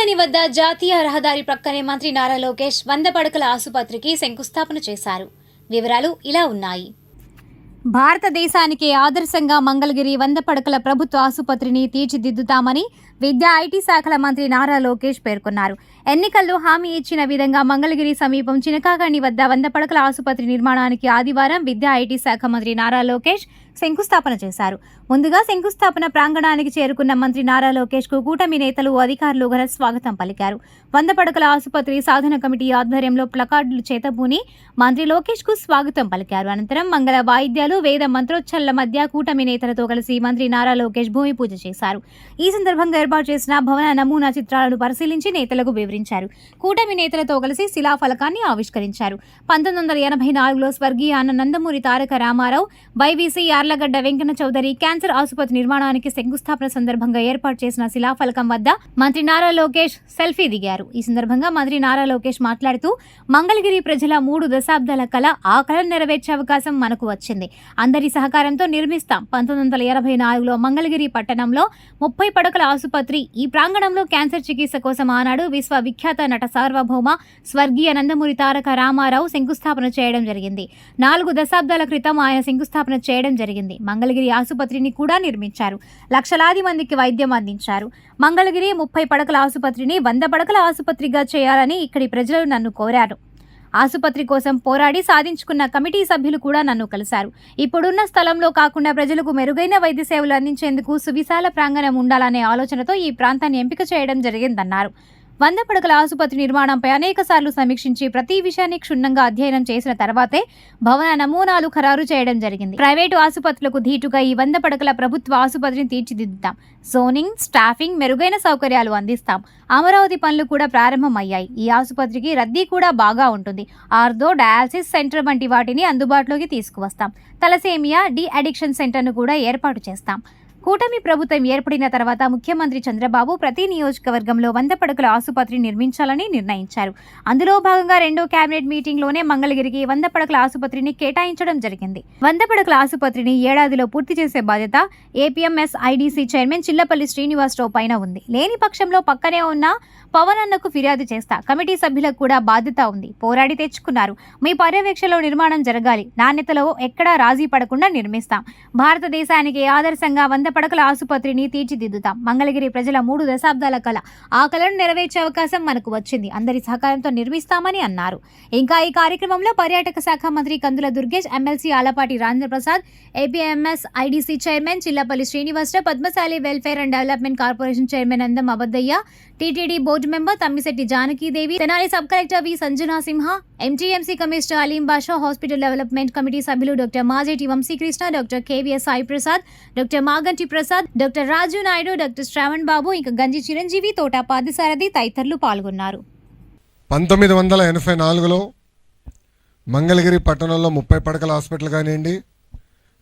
చినకాకాని వద్ద జాతీయ రహదారి ప్రక్కనే మంత్రి నారా లోకేష్ వంద పడకల ఆసుపత్రికి శంకుస్థాపన చేశారు. వివరాలు ఇలా ఉన్నాయి. భారతదేశానికి ఆదర్శంగా మంగళగిరి వంద పడకల ప్రభుత్వ ఆసుపత్రిని తీర్చిదిద్దుతామని విద్యా ఐటీ శాఖల మంత్రి నారా లోకేష్ పేర్కొన్నారు. ఎన్నికల్లో హామీ ఇచ్చిన విధంగా మంగళగిరి సమీపం చినకాగణి వద్ద వంద పడకల ఆసుపత్రి నిర్మాణానికి ఆదివారం విద్యా ఐటీ శాఖ మంత్రి నారా లోకేష్ శంకుస్థాపన చేశారు. ముందుగా శంకుస్థాపన ప్రాంగణానికి చేరుకున్న మంత్రి నారా లోకేష్కు కూటమి నేతలు అధికారులు ఘన స్వాగతం పలికారు. వంద పడకల ఆసుపత్రి సాధన కమిటీ ఆధ్వర్యంలో ప్లకార్డులు చేతబూని మంత్రి లోకేష్కు స్వాగతం పలికారు. అనంతరం మంగళ వాయిద్యాలు వేద మంత్రోచ్చరణల మధ్య కూటమి నేతలతో కలిసి మంత్రి నారా లోకేష్ భూమి పూజ చేశారు. ఈ సందర్భంగా ఏర్పాటు చేసిన భవన నమూనా చిత్రాలను పరిశీలించి నేతలకు వివరించారు. కూటమి నేతలతో కలిసి శిలాఫలకాన్ని ఆవిష్కరించారు. పంతొమ్మిది వందల ఎనభై నాలుగులో స్వర్గీయ అన్న నందమూరి తారక రామారావు వైవీసీ యార్లగడ్డ వెంకన్న చౌదరి క్యాన్సర్ ఆసుపత్రి నిర్మాణానికి శంకుస్థాపన సందర్భంగా ఏర్పాటు చేసిన శిలాఫలకం వద్ద మంత్రి నారా లోకేష్ సెల్ఫీ దిగారు. ఈ సందర్భంగా మంత్రి నారా లోకేష్ మాట్లాడుతూ మంగళగిరి ప్రజల మూడు దశాబ్దాల కళ ఆ కళను నెరవేర్చే అవకాశం మనకు వచ్చింది. అందరి సహకారంతో నిర్మిస్తాం. పంతొమ్మిది వందల ఎనభై నాలుగులో మంగళగిరి పట్టణంలో ముప్పై పడకల ఆసుపత్రి ఈ ప్రాంగణంలో క్యాన్సర్ చికిత్స కోసం ఆనాడు విశ్వవిఖ్యాత నట సార్వభౌమ స్వర్గీయ నందమూరి తారక రామారావు శంకుస్థాపన చేయడం జరిగింది. నాలుగు దశాబ్దాల క్రితం ఆయన శంకుస్థాపన చేయడం జరిగింది. మంగళగిరి ఆసుపత్రిని కూడా నిర్మించారు. లక్షలాది మందికి వైద్యం అందించారు. మంగళగిరి ముప్పై పడకల ఆసుపత్రిని వంద పడకల ఆసుపత్రిగా చేయాలని ఇక్కడి ప్రజలు నన్ను కోరారు. ఆసుపత్రి కోసం పోరాడి సాధించుకున్న కమిటీ సభ్యులు కూడా నన్ను కలిశారు. ఇప్పుడున్న స్థలంలో కాకుండా ప్రజలకు మెరుగైన వైద్య సేవలు అందించేందుకు సువిశాల ప్రాంగణం ఉండాలనే ఆలోచనతో ఈ ప్రాంతాన్ని ఎంపిక చేయడం జరిగిందన్నారు. వంద పడకల ఆసుపత్రి నిర్మాణంపై అనేక సార్లు సమీక్షించి ప్రతి విషయాన్ని క్షుణ్ణంగా అధ్యయనం చేసిన తర్వాతే భవన నమూనాలు ఖరారు చేయడం జరిగింది. ప్రైవేటు ఆసుపత్రులకు ధీటుగా ఈ వంద పడకల ప్రభుత్వ ఆసుపత్రిని తీర్చిదిద్దుతాం. జోనింగ్ స్టాఫింగ్ మెరుగైన సౌకర్యాలు అందిస్తాం. అమరావతి పనులు కూడా ప్రారంభమయ్యాయి. ఈ ఆసుపత్రికి రద్దీ కూడా బాగా ఉంటుంది. ఆర్థో డయాలసిస్ సెంటర్ వంటి వాటిని అందుబాటులోకి తీసుకువస్తాం. తలసేమియా డి అడిక్షన్ సెంటర్ను కూడా ఏర్పాటు చేస్తాం. కూటమి ప్రభుత్వం ఏర్పడిన తర్వాత ముఖ్యమంత్రి చంద్రబాబు ప్రతి నియోజకవర్గంలో వంద పడకల ఆసుపత్రి నిర్మించాలని నిర్ణయించారు. అందులో భాగంగా రెండో కేబినెట్ మీటింగ్లోనే మంగళగిరికి వంద పడకల ఆసుపత్రిని కేటాయించడం జరిగింది. వంద పడకల ఆసుపత్రిని ఏడాదిలో పూర్తి చేసే బాధ్యత APMS IDC chairman Chillapalli Srinivasa Rao పైన ఉంది. లేని పక్షంలో పక్కనే ఉన్న పవన్ అన్నకు ఫిర్యాదు చేస్తా కమిటీ సభ్యులకు కూడా బాధ్యత ఉంది. పోరాడి తెచ్చుకున్నారు. మీ పర్యవేక్షణలో నిర్మాణం జరగాలి. నాణ్యతలో ఎక్కడా రాజీ పడకుండా నిర్మిస్తాం. భారతదేశానికి ఆదర్శంగా వంద పడకల ఆసుపత్రిని తీర్చిదిద్దుతాం. మంగళగిరి ప్రజల మూడు దశాబ్దాల కళ ఆ కళను నెరవేర్చే అవకాశం మనకు వచ్చింది. అందరి సహకారంతో నిర్మిస్తామని అన్నారు. ఇంకా ఈ కార్యక్రమంలో పర్యాటక శాఖ మంత్రి Kandula Durgesh MLC Alapati Rajendra Prasad APMS IDC chairman Chillapalli Srinivasa Rao Padmasali welfare and development corporation chairman Andam Abaddayya TTD board member Tammisetti Janaki Devi Tenali sub collector V Sanjana Simha MTMC commissioner Aleem Basha hospital development committee సభ్యులు doctor Majeti Vamsi Krishna doctor KVS Sai Prasad doctor Maganti Prasad doctor Raju Naidu doctor Sravan Babu ఇంకా గంజి చిరంజీవి తోట పాదసారథి తదితరులు పాల్గొన్నారు. పంతొమ్మిది వందల ఎనభై నాలుగులో మంగళగిరి పట్టణంలో ముప్పై పడకల హాస్పిటల్ కానివ్వండి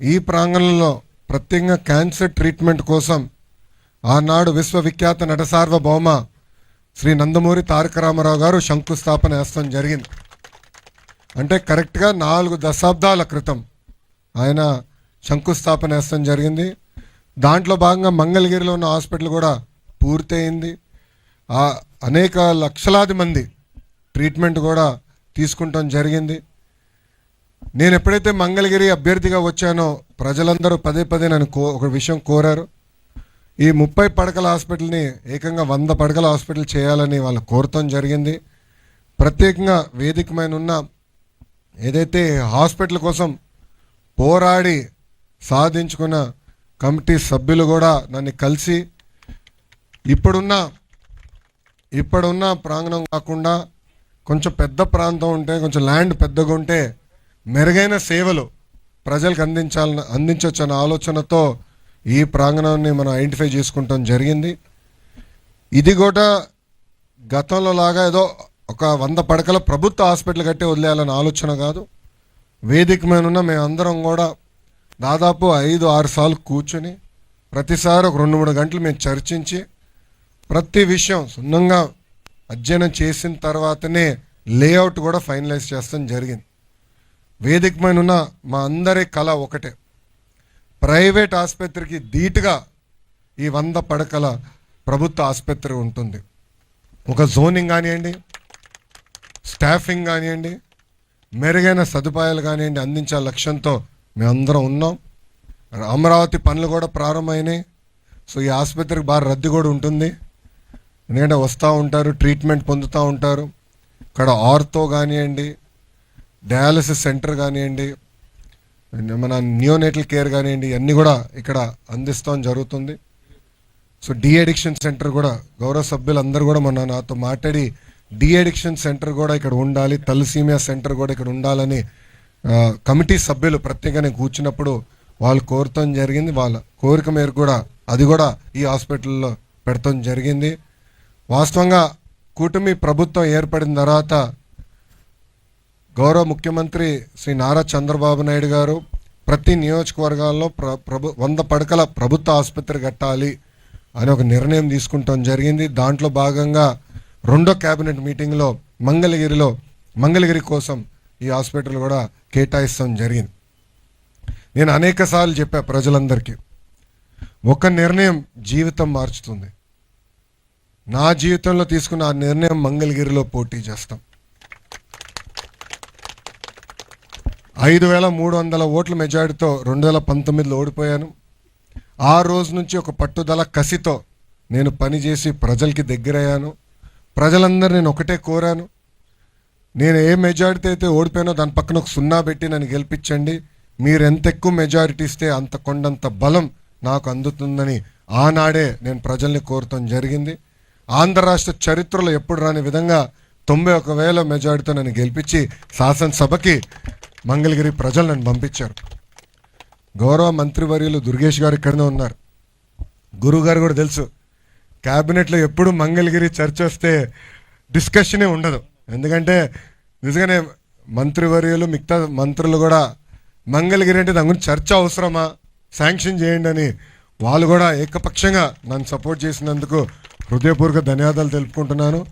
ఈ ప్రాంగణంలో ప్రత్యేకంగా క్యాన్సర్ ట్రీట్మెంట్ కోసం ఆనాడు విశ్వవిఖ్యాత నట సార్వభౌమ శ్రీ నందమూరి తారక రామారావు గారు శంకుస్థాపన వేస్తాం జరిగింది. అంటే కరెక్ట్గా నాలుగు దశాబ్దాల క్రితం ఆయన శంకుస్థాపన వేస్తాం జరిగింది. దాంట్లో భాగంగా మంగళగిరిలో ఉన్న హాస్పిటల్ కూడా పూర్తయింది. ఆ అనేక లక్షలాది మంది ట్రీట్మెంట్ కూడా తీసుకుంటాం జరిగింది. నేను ఎప్పుడైతే మంగళగిరి అభ్యర్థిగా వచ్చానో ప్రజలందరూ పదే పదే నన్ను కో ఒక విషయం కోరారు. ఈ ముప్పై పడకల హాస్పిటల్ని ఏకంగా వంద పడకల హాస్పిటల్ చేయాలని వాళ్ళు కోరటం జరిగింది. ప్రత్యేకంగా వేదికమైన ఉన్న ఏదైతే హాస్పిటల్ కోసం పోరాడి సాధించుకున్న కమిటీ సభ్యులు కూడా నన్ను కలిసి ఇప్పుడున్న ఇప్పుడున్న ప్రాంగణం కాకుండా కొంచెం పెద్ద ప్రాంతం ఉంటే కొంచెం ల్యాండ్ పెద్దగా ఉంటే మెరుగైన సేవలు ప్రజలకు అందించాలని అందించవచ్చు అన్న ఆలోచనతో ఈ ప్రాంగణాన్ని మనం ఐడెంటిఫై చేసుకుంటాం జరిగింది. ఇది కూడా గతంలో లాగా ఏదో ఒక వంద పడకల ప్రభుత్వ హాస్పిటల్ కట్టి వదిలేయాలని ఆలోచన కాదు. వేదిక మీద ఉన్న మేమందరం కూడా దాదాపు ఐదు ఆరు సార్లు కూర్చొని ప్రతిసారి ఒక రెండు మూడు గంటలు మేము చర్చించి ప్రతి విషయం సున్నంగా అధ్యయనం చేసిన తర్వాతనే లేఅవుట్ కూడా ఫైనలైజ్ చేస్తాం జరిగింది. వేదిక మీద ఉన్న మా అందరి కళ ఒకటే. ప్రైవేట్ ఆసుపత్రికి ధీటుగా ఈ వంద పడకల ప్రభుత్వ ఆసుపత్రి ఉంటుంది. ఒక జోనింగ్ కానివ్వండి స్టాఫింగ్ కానివ్వండి మెరుగైన సదుపాయాలు కానివ్వండి అందించే లక్ష్యంతో మేమందరం ఉన్నాం. అమరావతి పనులు కూడా ప్రారంభమైనాయి. సో ఈ ఆసుపత్రికి బాగా రద్దీ కూడా ఉంటుంది. ఎందుకంటే వస్తూ ఉంటారు ట్రీట్మెంట్ పొందుతూ ఉంటారు. ఇక్కడ ఆర్తో కానివ్వండి డయాలసిస్ సెంటర్ కానివ్వండి మన నియోనేటల్ కేర్ కానివ్వండి అన్నీ కూడా ఇక్కడ అందిస్తాం జరుగుతుంది. సో డి అడిక్షన్ సెంటర్ కూడా గౌరవ సభ్యులందరూ కూడా మొన్న నాతో మాట్లాడి డి అడిక్షన్ సెంటర్ కూడా ఇక్కడ ఉండాలి తలసీమియా సెంటర్ కూడా ఇక్కడ ఉండాలని కమిటీ సభ్యులు ప్రత్యేకంగా కూర్చున్నప్పుడు వాళ్ళు కోరటం జరిగింది. వాళ్ళ కోరిక మేరకు కూడా అది కూడా ఈ హాస్పిటల్లో పెడతాం జరిగింది. వాస్తవంగా కూటమి ప్రభుత్వం ఏర్పడిన తర్వాత గౌరవ ముఖ్యమంత్రి శ్రీ నారా చంద్రబాబు నాయుడు గారు ప్రతి నియోజకవర్గాల్లో ప్ర ప్రభు వంద పడకల ప్రభుత్వ ఆసుపత్రి కట్టాలి అని ఒక నిర్ణయం తీసుకుంటాం జరిగింది. దాంట్లో భాగంగా రెండో కేబినెట్ మీటింగ్లో మంగళగిరిలో మంగళగిరి కోసం ఈ హాస్పిటల్ కూడా కేటాయిస్తాం జరిగింది. నేను అనేక సార్లు చెప్పా ప్రజలందరికీ ఒక నిర్ణయం జీవితం మార్చుతుంది. నా జీవితంలో తీసుకున్న ఆ నిర్ణయం మంగళగిరిలో పోటీ చేస్తాం. ఐదు వేల మూడు వందల ఓట్ల మెజారిటీతో రెండు వేల పంతొమ్మిదిలో ఓడిపోయాను. ఆ రోజు నుంచి ఒక పట్టుదల కసితో నేను పనిచేసి ప్రజలకి దగ్గరయ్యాను. ప్రజలందరూ నేను ఒకటే కోరాను. నేను ఏ మెజారిటీ అయితే ఓడిపోయానో దాని పక్కన ఒక సున్నా పెట్టి నన్ను గెలిపించండి. మీరు ఎంత ఎక్కువ మెజారిటీ ఇస్తే అంత కొండంత బలం నాకు అందుతుందని ఆనాడే నేను ప్రజల్ని కోరటం జరిగింది. ఆంధ్ర రాష్ట్ర చరిత్రలో ఎప్పుడు రాని విధంగా తొంభై ఒక వేల మెజారిటీతో నన్ను గెలిపించి శాసనసభకి మంగళగిరి ప్రజలు నన్ను పంపించారు. గౌరవ మంత్రివర్యులు దుర్గేష్ గారు ఇక్కడనే ఉన్నారు. గురువు గారు కూడా తెలుసు క్యాబినెట్లో ఎప్పుడు మంగళగిరి చర్చ వస్తే డిస్కషనే ఉండదు. ఎందుకంటే నిజంగానే మంత్రివర్యులు మిగతా మంత్రులు కూడా మంగళగిరి అంటే దాని గురించి చర్చ అవసరమా? శాంక్షన్ చేయండి అని వాళ్ళు కూడా ఏకపక్షంగా నన్ను సపోర్ట్ చేసినందుకు హృదయపూర్వక ధన్యవాదాలు తెలుపుకుంటున్నాను.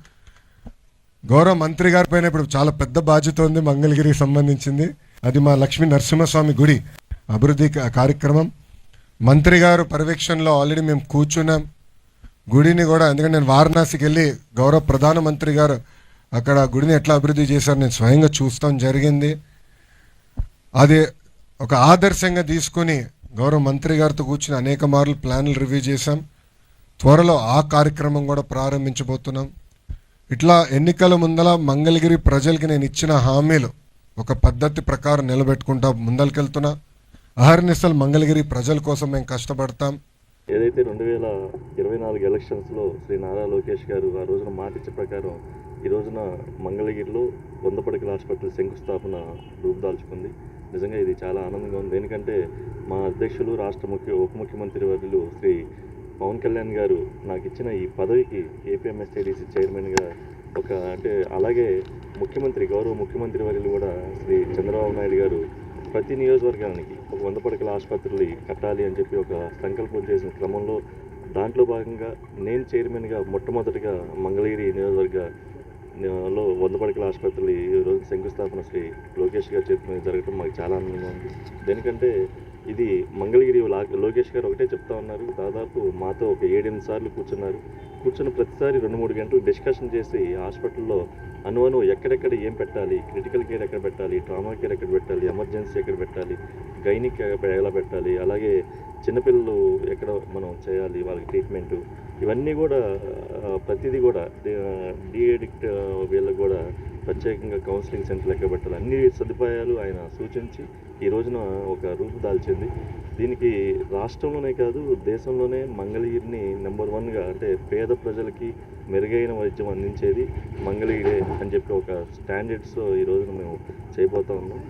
గౌరవ మంత్రి గారి పైన ఇప్పుడు చాలా పెద్ద బాధ్యత ఉంది మంగళగిరికి సంబంధించింది. అది మా లక్ష్మీ నరసింహస్వామి గుడి. అభివృద్ధి కార్యక్రమం. మంత్రి గారు పర్యవేక్షణలో ఆల్రెడీ మేము కూర్చున్నాం. గుడిని కూడా ఎందుకంటే నేను వారణాసికి వెళ్ళి గౌరవ ప్రధానమంత్రి గారు అక్కడ గుడిని ఎట్లా అభివృద్ధి చేశారు నేను స్వయంగా చూస్తాం జరిగింది. అది ఒక ఆదర్శంగా తీసుకొని గౌరవ మంత్రి గారితో కూర్చుని అనేక మార్లు ప్లాన్లు రివ్యూ చేశాం. త్వరలో ఆ కార్యక్రమం కూడా ప్రారంభించబోతున్నాం. ఇట్లా ఎన్నికల ముందల మంగళగిరి ప్రజలకి నేను ఇచ్చిన హామీలు ఒక పద్ధతి ప్రకారం నిలబెట్టుకుంటా ముందరికెళ్తున్నా అహర్నిశలు మంగళగిరి ప్రజల కోసం మేము కష్టపడతాం. ఏదైతే రెండు వేల ఇరవై నాలుగు ఎలక్షన్స్లో శ్రీ నారా లోకేష్ గారు ఆ రోజున మాటిచ్చే ప్రకారం ఈ రోజున మంగళగిరిలో వంద పడకల హాస్పిటల్ శంకుస్థాపన రూపుదాల్చుకుంది నిజంగా ఇది చాలా ఆనందంగా ఉంది. ఎందుకంటే మా అధ్యక్షులు రాష్ట్ర ముఖ్య ఉప ముఖ్యమంత్రి వర్యులు శ్రీ పవన్ కళ్యాణ్ గారు నాకు ఇచ్చిన ఈ పదవికి ఏపీఎంఎస్టీడీసీ చైర్మన్గా ఒక అంటే అలాగే ముఖ్యమంత్రి గౌరవ ముఖ్యమంత్రి వర్యులు కూడా శ్రీ చంద్రబాబు నాయుడు గారు ప్రతి నియోజకవర్గానికి ఒక వంద పడకల ఆసుపత్రులు కట్టాలి అని చెప్పి ఒక సంకల్పం చేసిన క్రమంలో దాంట్లో భాగంగా నేను చైర్మన్గా మొట్టమొదటిగా మంగళగిరి నియోజకవర్గ వంద పడకల ఆసుపత్రులు ఈ రోజు శంకుస్థాపన శ్రీ లోకేష్ గారు చేతి జరగడం మాకు చాలా ఆనందంగా ఉంది. దేనికంటే ఇది మంగళగిరి లోకేష్ గారు ఒకటే చెప్తా ఉన్నారు. దాదాపు మాతో ఒక ఏడెనిమిది సార్లు కూర్చున్నారు. కూర్చున్న ప్రతిసారి రెండు మూడు గంటలు డిస్కషన్ చేసి హాస్పిటల్లో అనువను ఎక్కడెక్కడ ఏం పెట్టాలి క్రిటికల్ కేర్ ఎక్కడ పెట్టాలి ట్రామా కేర్ ఎక్కడ పెట్టాలి ఎమర్జెన్సీ ఎక్కడ పెట్టాలి గైనిక్ ఎలా పెట్టాలి అలాగే చిన్నపిల్లలు ఎక్కడ మనం చేయాలి వాళ్ళకి ట్రీట్మెంటు ఇవన్నీ కూడా ప్రతిదీ కూడా డిఎడిక్ట్ వీళ్ళకి కూడా ప్రత్యేకంగా కౌన్సిలింగ్ సెంటర్లు ఎక్కడ పెట్టాలి అన్ని సదుపాయాలు ఆయన సూచించి ఈ రోజున ఒక రూపు దాల్చింది. దీనికి రాష్ట్రంలోనే కాదు దేశంలోనే మంగళగిరిని నెంబర్ వన్గా అంటే పేద ప్రజలకి మెరుగైన వైద్యం అందించేది మంగళగిరి అని చెప్పి ఒక స్టాండర్డ్స్ ఈ రోజున మేము చేయబోతా ఉన్నాం.